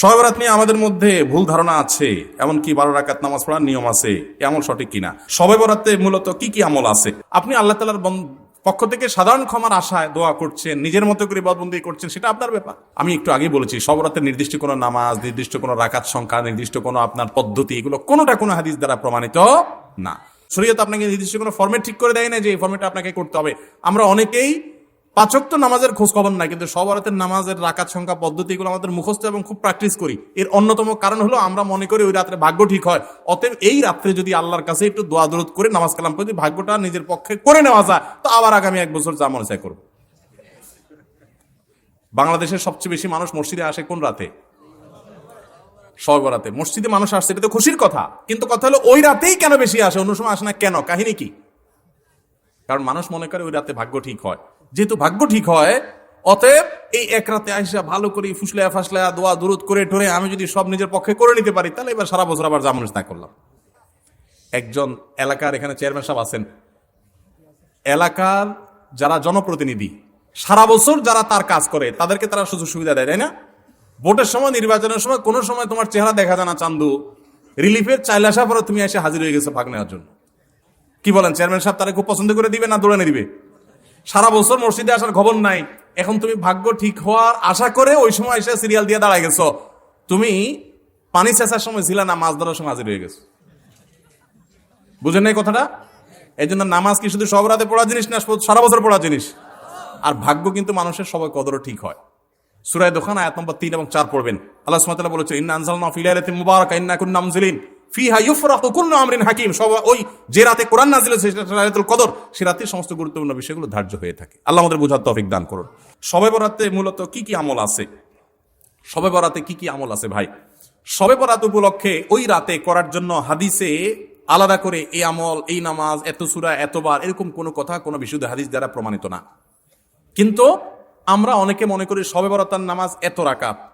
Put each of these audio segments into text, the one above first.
সহবরাত নিয়ে আমাদের মধ্যে ভুল ধারণা আছে, এমনকি বারো রাকাত নামাজ পড়ার নিয়ম আছে এমন সঠিক কিনা? সবে বরাতে মূলত কি কি আমল আছে? আপনি আল্লাহ তালার পক্ষ থেকে সাধারণ ক্ষমার আশায় দোয়া করছেন, নিজের মতো করে বদবন্দি করছেন, সেটা আপনার ব্যাপার। আমি একটু আগেই বলেছি সবরাতের নির্দিষ্ট কোনো নামাজ, নির্দিষ্ট কোনো রাকাত সংখ্যা, নির্দিষ্ট কোনো আপনার পদ্ধতি, এগুলো কোনোটা কোনো হাদিস দ্বারা প্রমাণিত না। শরীয়ত আপনাকে নির্দিষ্ট কোনো ফর্মেট ঠিক করে দেয় না যে এই ফর্মেটটা আপনাকে করতে হবে। আমরা অনেকেই পাচক তো নামাজের খোঁজ খবর নাই, কিন্তু সবরাতের নামাজের রাকাত সংখ্যা পদ্ধতিগুলো আমাদের মুখস্থ এবং খুব প্র্যাকটিস করি। এর অন্যতম কারণ হলো আমরা মনে করি ওই রাত্রে ভাগ্য ঠিক হয়। অতএব এই রাত্রে যদি আল্লাহর কাছে একটু দোয়া দরদ করে নামাজ কালাম করে ভাগ্যটা নিজের পক্ষে করে নেওয়া যায়, তো আবার আগামী এক বছর যা মনে চায় করব। বাংলাদেশের সবচেয়ে বেশি মানুষ মসজিদে আসে কোন রাতে? সবরাতে মসজিদে মানুষ আসছে, এটা তো খুশির কথা। কিন্তু কথা হলো ওই রাতেই কেন বেশি আসে? অন্য সময় আসে না কেন? কাহিনী কি? কারণ মানুষ মনে করে ওই রাতে ভাগ্য ঠিক হয়। যেহেতু ভাগ্য ঠিক হয়, অতএব এই এক রাতে আইসা ভালো করে ফুসলায়া ফাসলায়া দোয়া দূরত করে টরে আমি যদি সব নিজের পক্ষে করে নিতে পারি, তাহলে এবার সারা বছর আবার জামানুষ না করলাম। একজন এলাকার এখানে চেয়ারম্যান সাহেব আছেন। এলাকার যারা জনপ্রতিনিধি, সারা বছর যারা তার কাজ করে, তাদেরকে তারা সুযোগ সুবিধা দেয়, তাই না? ভোটের সময়, নির্বাচনের সময় কোনো সময় তোমার চেহারা দেখা যায় না, চান্দু। রিলিফের চাইলে পরে তুমি এসে হাজির হয়ে গেছো ভাগ নেওয়ার জন্য। কি বলেন চেয়ারম্যান সাহেব তারা খুব পছন্দ করে দিবে না দৌড়ানে দিবে? সারা বছর মসজিদে আসার খবর নাই। এখন তুমি ভাগ্য ঠিক হওয়ার আশা করে ওই সময় এসে সিরিয়াল দিয়ে দাঁড়ায় গেছো। তুমি পানি চেঁচার সময় ছিল না, মাছ ধরার সময় হাজির হয়ে গেছো। বুঝেন নাই কথাটা? এই জন্য নামাজ কি শুধু সব রাতে পড়া জিনিস না সারা বছর পড়া জিনিস? আর ভাগ্য কিন্তু মানুষের সবাই কদরও ঠিক হয়। সুরায় দোকান আয়াত নম্বর তিন এবং চার পড়বেন। আল্লাহ সুমাতাল্লাহ বলেছে ইন্না আনসাল না ফিলাইলাতি মুবারাক, ইন্না কুন্না মুনজিলিন। ফিহা ইউফরাকু কুল্লু আমরিন হাকিম। সব ওই যে রাতে কোরআন নাজিল সেটা রায়াতুল কদর, সে রাতে সমস্ত গুরুত্বপূর্ণ বিষয়গুলো ধার্য হয়ে থাকে। আল্লাহ আমাদের বোঝার তৌফিক দান করুন। সবে বরাতে মূলত কি কি আমল আছে? সবে বরাতে কি কি আমল আছে ভাই? সবে বরাত উপলক্ষে ওই রাতে করার জন্য হাদিসে আলাদা করে এই আমল, এই নামাজ, এত সুরা, এতবার এরকম কোনো কথা, কোনো বিশুদ্ধ হাদিস দ্বারা প্রমাণিত না। কিন্তু আমরা অনেকে মনে করি সবে বরাতার নামাজ এত রাকাত।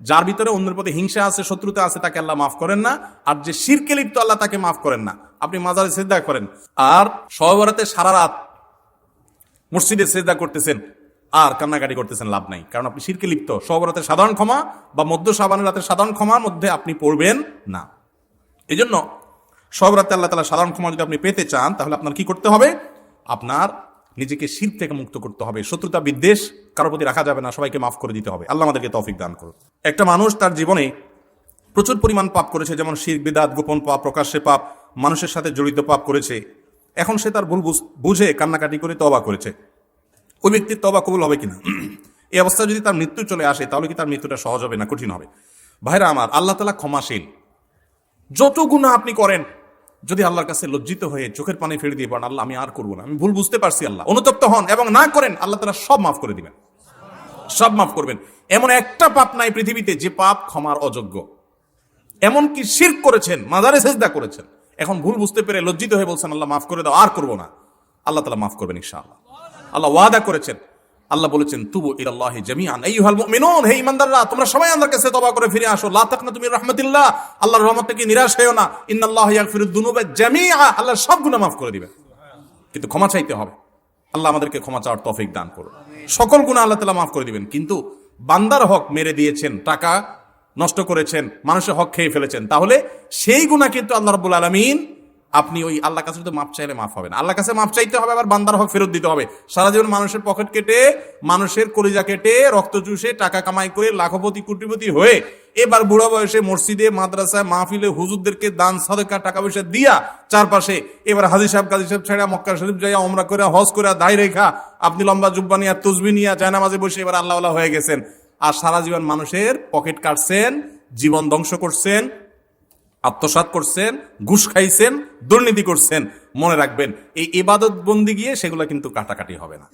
যার ভিতরে অন্যের প্রতি হিংসা আছে, শত্রুতা আছে, তাকে আল্লাহ মাফ করেন না। আর যে শিরকে লিপ্ত, আল্লাহ তাকে মাফ করেন না। আপনি মাজারে শ্রদ্ধা করেন। আর সহবরাতে সারা রাত মসজিদে শ্রদ্ধা করতেছেন, আর কান্নাকাটি করতেছেন, লাভ নাই। কারণ আপনি শিরকে লিপ্ত। সহবরাতের সাধারণ ক্ষমা বা মধ্য সাবানের রাতের সাধারণ ক্ষমার মধ্যে আপনি পড়বেন না। এই জন্য সহবরাতে আল্লাহ তালা সাধারণ ক্ষমা যদি আপনি পেতে চান, তাহলে আপনার কি করতে হবে? আপনার নিজেকে শীত থেকে মুক্ত করতে হবে। শত্রুতা বিদ্বেষ কারোর প্রতি রাখা যাবে না, সবাইকে মাফ করে দিতে হবে। আল্লাহ আমাদেরকে তৌফিক দান করুন। একটা মানুষ তার জীবনে প্রচুর পরিমাণ পাপ করেছে, যেমন শির, বিদাত, গোপন পাপ, প্রকাশ্যে পাপ, মানুষের সাথে জড়িত পাপ করেছে। এখন সে তার ভুল বুঝে কান্নাকাটি করে তবা করেছে। ওই ব্যক্তির তবা কবুল হবে কিনা? এই অবস্থা যদি তার মৃত্যু চলে আসে, তাহলে কি তার মৃত্যুটা সহজ হবে না কঠিন হবে? ভাইরা আমার, আল্লাহ তালা ক্ষমাশীল। যত গুণা আপনি করেন যদি আল্লাহর কাছে লজ্জিত হয়ে চোখের পানি ফেলে দিয়ে পারেন আল্লাহ, আমি আর করব না। আমি ভুল বুঝতে পারছি, আল্লাহ। অনুতপ্ত হন এবং না করেন, আল্লাহ তারা সব মাফ করে দিবেন। সব মাফ করবেন। এমন একটা পাপ নাই পৃথিবীতে যে পাপ ক্ষমার অযোগ্য। এমনকি শির করেছেন, মাজারে সেজদা করেছেন। এখন ভুল বুঝতে পেরে লজ্জিত হয়ে বলছেন, আল্লাহ, মাফ করে দাও, আর করব না। আল্লাহ তালা মাফ করবেন, ইনশাআল্লাহ। আল্লাহ ওয়াদা করেছেন আল্লাহ বলেছেন, তুবু ইলাল্লাহি জামিআন। আইয়ুহাল মুমিনুন, হে ঈমানদাররা, তোমরা সবাই আল্লাহর কাছে তওবা করে ফিরে আসো। লা তাকনা তুমি রাহমাতিল্লাহ, আল্লাহর রহমত থেকে নিরাশ হয়ো না? ইন্নাল্লাহু ইয়াগফিরুদ দুনুবা জামিআ আল্লাহ সব গুনাহ মাফ করে দিবেন। কিন্তু ক্ষমা চাইতে হবে। আল্লাহ আমাদেরকে ক্ষমা চাওয়ার তৌফিক দান করুন। সকল গুনাহ আল্লাহ তাআলা মাফ করে দিবেন। কিন্তু বান্দার হক মেরে দিয়েছেন, টাকা নষ্ট করেছেন, মানুষের হক খেয়ে ফেলেছেন, তাহলে সেই গুনাহ কিন্তু আল্লাহ রাব্বুল আলামিন আপনি ওই আল্লাহ কাছে যদি মাপ চাইলে মাফ হবে না। আল্লাহ কাছে মাপ চাইতে হবে, আবার বান্দার হক ফেরত দিতে হবে। সারা জীবন মানুষের পকেট কেটে, মানুষের কলিজা কেটে, রক্ত চুষে, টাকা কামাই করে, লাখপতি, কোটিপতি হয়ে এবার বুড়া বয়সে মসজিদে, মাদ্রাসায়, মাহফিলে হুজুরদেরকে দান, সাদেকা, টাকা পয়সা দিয়া চারপাশে এবার হাজির সাহেব, কাজী সাহেব ছেড়া মক্কা শরীফ যাইয়া অমরা করে হজ করে দায় রেখা, আপনি লম্বা জুব্বা নিয়া, তসবি নিয়া, জায়নামাজে বসে এবার আল্লাহ হয়ে গেছেন। আর সারা জীবন মানুষের পকেট কাটছেন, জীবন ধ্বংস করছেন আত্মসাত করছেন, ঘুষ খাইছেন, দুর্নীতি করছেন, মনে রাখবেন, এই ইবাদত বন্দি গিয়ে সেগুলো কিন্তু কাটাকাটি হবে না।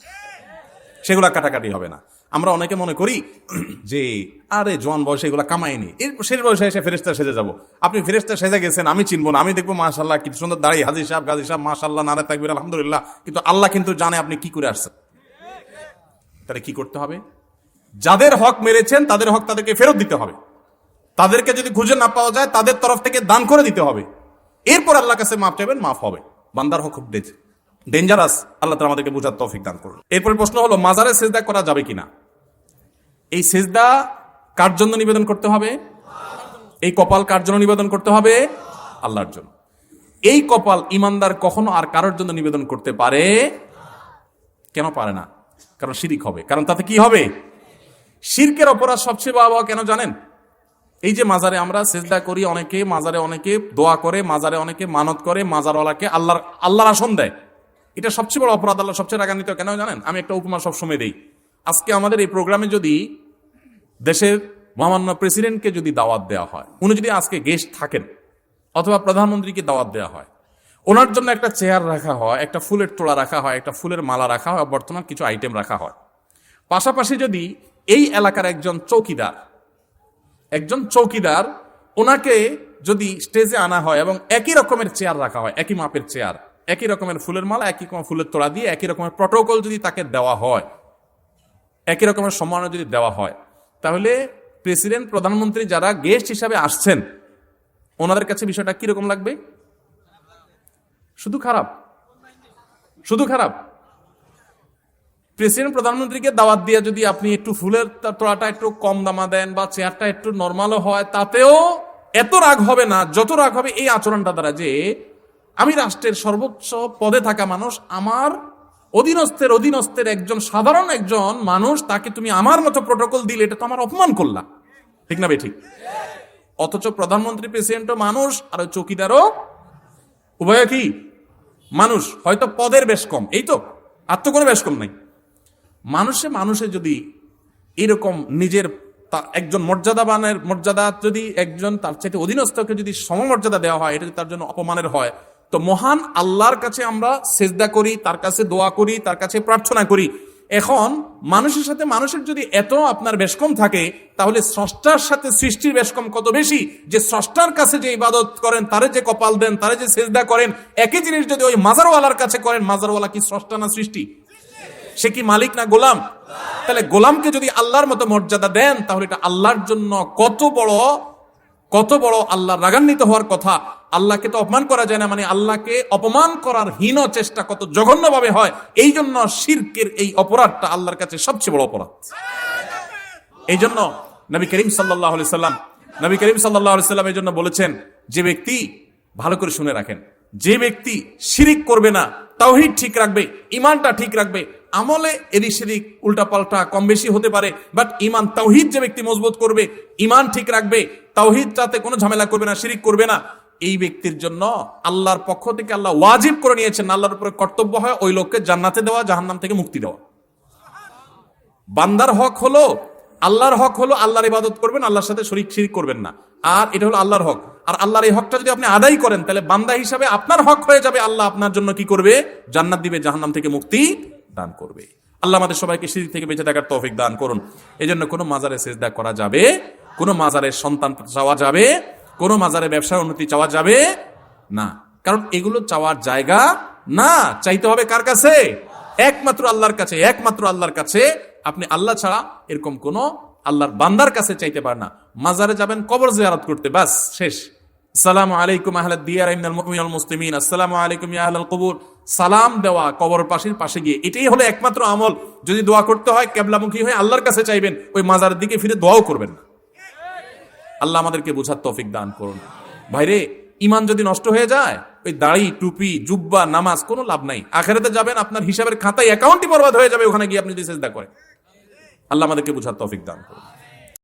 সেগুলো কাটাকাটি হবে না। আমরা অনেকে মনে করি যে, আরে, জোয়ান বয়সে এগুলো কামাইনি এর শেষ বয়সে এসে ফেরেস্তা সেজে যাব। আপনি ফেরেস্তা সেজে গেছেন, আমি চিনবো না। আমি দেখব মাশাল্লাহ কি সুন্দর দাঁড়িয়ে হাজির সাহেব, গাজী সাহেব মাশাল্লাহ নারে তাকবির, আলহামদুলিল্লাহ। কিন্তু আল্লাহ কিন্তু জানে আপনি কি করে আসছেন। তাহলে কি করতে হবে? যাদের হক মেরেছেন, তাদের হক তাদেরকে ফেরত দিতে হবে। তাদেরকে যদি খুঁজে না পাওয়া যায়, তাদের তরফ থেকে দান করে দিতে হবে। এরপর আল্লাহ কাছে মাফ চাইবেন, মাফ হবে। বান্দার হক খুব ডেঞ্জারাস আল্লাহ আমাদেরকে বুঝার তৌফিক দান করুন। এরপরে প্রশ্ন হলো, মাজারে সেজদা করা যাবে কিনা? এই সেজদা কার জন্য নিবেদন করতে হবে? এই কপাল কার জন্য নিবেদন করতে হবে? আল্লাহর জন্য। এই কপাল ইমানদার কখনো আর কারোর জন্য নিবেদন করতে পারে? কেন পারে না? কারণ শিরিক হবে। কারণ তাতে কি হবে? শিরকের অপরাধ সবচেয়ে বাবা কেন জানেন? এই যে মাজারে আমরা সেজদা করি, অনেকে মাজারে অনেকে দোয়া করে, মাজারে অনেকে মানত করে, মাজারওয়ালাকে আল্লাহর আল্লাহর আসন দেয়। এটা সবচেয়ে বড় অপরাধ, আল্লাহ সবচেয়ে রাগান্বিত। কেন জানেন? আমি একটা উপমা সবসময় দিই। আজকে আমাদের এই প্রোগ্রামে যদি দেশের মহামান্য প্রেসিডেন্টকে যদি দাওয়াত দেওয়া হয়, উনি যদি আজকে গেস্ট থাকেন, অথবা প্রধানমন্ত্রীকে দাওয়াত দেওয়া হয়, ওনার জন্য একটা চেয়ার রাখা হয়, একটা ফুলের তোড়া রাখা হয়, একটা ফুলের মালা রাখা হয়, বর্তমান কিছু আইটেম রাখা হয়। পাশাপাশি যদি এই এলাকার একজন চৌকিদার একজন চৌকিদার, ওনাকে যদি স্টেজে আনা হয় এবং একই রকমের চেয়ার রাখা হয়, একই মাপের চেয়ার একই রকমের ফুলের মালা, একই রকমের ফুলের তোড়া দিয়ে একই রকমের প্রটোকল যদি তাকে দেওয়া হয়, একই রকমের সম্মাননা যদি দেওয়া হয়, তাহলে প্রেসিডেন্ট প্রধানমন্ত্রী যারা গেস্ট হিসাবে আসছেন, ওনাদের কাছে বিষয়টা কীরকম লাগবে? শুধু খারাপ। শুধু খারাপ। প্রেসিডেন্ট প্রধানমন্ত্রীকে দাওয়াত দিয়ে যদি আপনি একটু ফুলের তোড়াটা একটু কম দামা দেন বা চেয়ারটা একটু নর্মালও হয়, তাতেও এত রাগ হবে না, যত রাগ হবে এই আচরণটা দ্বারা যে আমি রাষ্ট্রের সর্বোচ্চ পদে থাকা মানুষ, আমার অধীনস্থের অধীনস্থের একজন সাধারণ একজন মানুষ, তাকে তুমি আমার মতো প্রোটোকল দিলে এটা তো আমার অপমান করলা। ঠিক না ঠিক? অথচ প্রধানমন্ত্রী, প্রেসিডেন্টও মানুষ, আর চৌকিদারও উভয় কি? মানুষ, হয়তো পদের বেশ কম, এই তো, আর তো কোনো বেশ কম নাই। মানুষে মানুষে যদি এরকম নিজের একজন মর্যাদাবানের মর্যাদা যদি একজন তার চাইতে অধীনস্থকে যদি সমমর্যাদা দেওয়া হয়, এটা যদি তার জন্য অপমানের হয়, তো মহান আল্লাহর কাছে আমরা সেজদা করি, তার কাছে দোয়া করি, তার কাছে প্রার্থনা করি। এখন মানুষের সাথে মানুষের যদি এত আপনার বেশকম থাকে, তাহলে স্রষ্টার সাথে সৃষ্টির বেশকম কত বেশি? যে স্রষ্টার কাছে যে ইবাদত করেন, তারে যে কপাল দেন, তারে যে সেজদা করেন, একই জিনিস যদি ওই মাজারওয়ালার কাছে করেন, মাজারওয়ালা কি স্রষ্টা না সৃষ্টি? সে কি মালিক না গোলাম? তাহলে গোলামকে যদি আল্লাহর মতো মর্যাদা দেন, তাহলে এটা আল্লাহর জন্য কত বড় কত বড় আল্লাহ রাগান্বিত হওয়ার কথা। আল্লাহকে তো অপমান করা যায় না মানে আল্লাহকে অপমান করার হীন চেষ্টা কত জঘন্যভাবে হয়। এই জন্য শিরকের এই অপরাধটা আল্লাহর কাছে সবচেয়ে বড় অপরাধ। এই জন্য নবী করিম সাল্লাহ সাল্লাম, নবী করিম সাল্লাহ সাল্লাম এই জন্য বলেছেন, যে ব্যক্তি ভালো করে শুনে রাখেন, যে ব্যক্তি শিরিক করবে না, তাওহিদ ঠিক রাখবে ইমানটা ঠিক রাখবে আমলে এদিক সেদিক উল্টা পাল্টা কম বেশি হতে পারে বাট ইমান তাওহিদ যে ব্যক্তি মজবুত করবে, ইমান ঠিক রাখবে, তাওহিদ যাতে কোনো ঝামেলা করবে না, শিরিক করবে না। এই ব্যক্তির জন্য আল্লাহর পক্ষ থেকে আল্লাহ ওয়াজিব করে নিয়েছেন, আল্লাহর উপরে কর্তব্য হয় ওই লোককে জান্নাতে দেওয়া, জাহান্নাম থেকে মুক্তি দেওয়া। বান্দার হক হলো, আল্লাহর হক হলো আল্লাহর ইবাদত করবেন, আল্লাহর সাথে শরিক শিরিক করবেন না। আর এটা হলো আল্লাহর হক। আর আল্লাহর এই হকটা যদি আপনি আদায় করেন, তাহলে বান্দা হিসাবে আপনার হক হয়ে যাবে, আল্লাহ আপনার জন্য কি করবে? জান্নাত দিবে, জাহান্নাম থেকে মুক্তি দান করবে। আল্লাহ আমাদের সবাইকে শিরিক থেকে বেঁচে থাকার তৌফিক দান করুন। এই জন্য কোনো মাজারে সেজদা করা যাবে, কোনো মাজারের সন্তান চাওয়া যাবে, কোনো মাজারে ব্যবসার উন্নতি চাওয়া যাবে না। কারণ এগুলো চাওয়ার জায়গা না। চাইতে হবে কার কাছে? একমাত্র আল্লাহর কাছে, একমাত্র আল্লাহর কাছে। আপনি আল্লাহ ছাড়া এরকম কোন আল্লাহর বান্দার কাছে চাইতে পারেন না। মাজারে যাবেন, কবর জিয়ারত করতে, বাস, শেষ। সালামু আলাইকুম আহলাদ দিয়ার মুসলিমিন। আসসালামু আলাইকুম আহলাল কবর। সালাম দেওয়া কবর পাশের পাশে গিয়ে। এটাই হলো একমাত্র আমল। যদি দোয়া করতে হয়, কেবলামুখী হয়ে আল্লাহর কাছে চাইবেন, ওই মাজারের দিকে ফিরে দোয়াও করবেন না। আল্লাহ আমাদেরকে বোঝার তৌফিক দান করুন। ভাইরে ইমান যদি নষ্ট হয়ে যায়, ওই দাড়ি, টুপি, জুব্বা, নামাজ কোনো লাভ নাই। আখেরাতে যাবেন, আপনার হিসাবের খাতায় অ্যাকাউন্টই বরবাদ হয়ে যাবে, ওখানে গিয়ে আপনি যদি সেজদা করেন। আল্লাহ আমাদেরকে বোঝার তৌফিক দান করুন।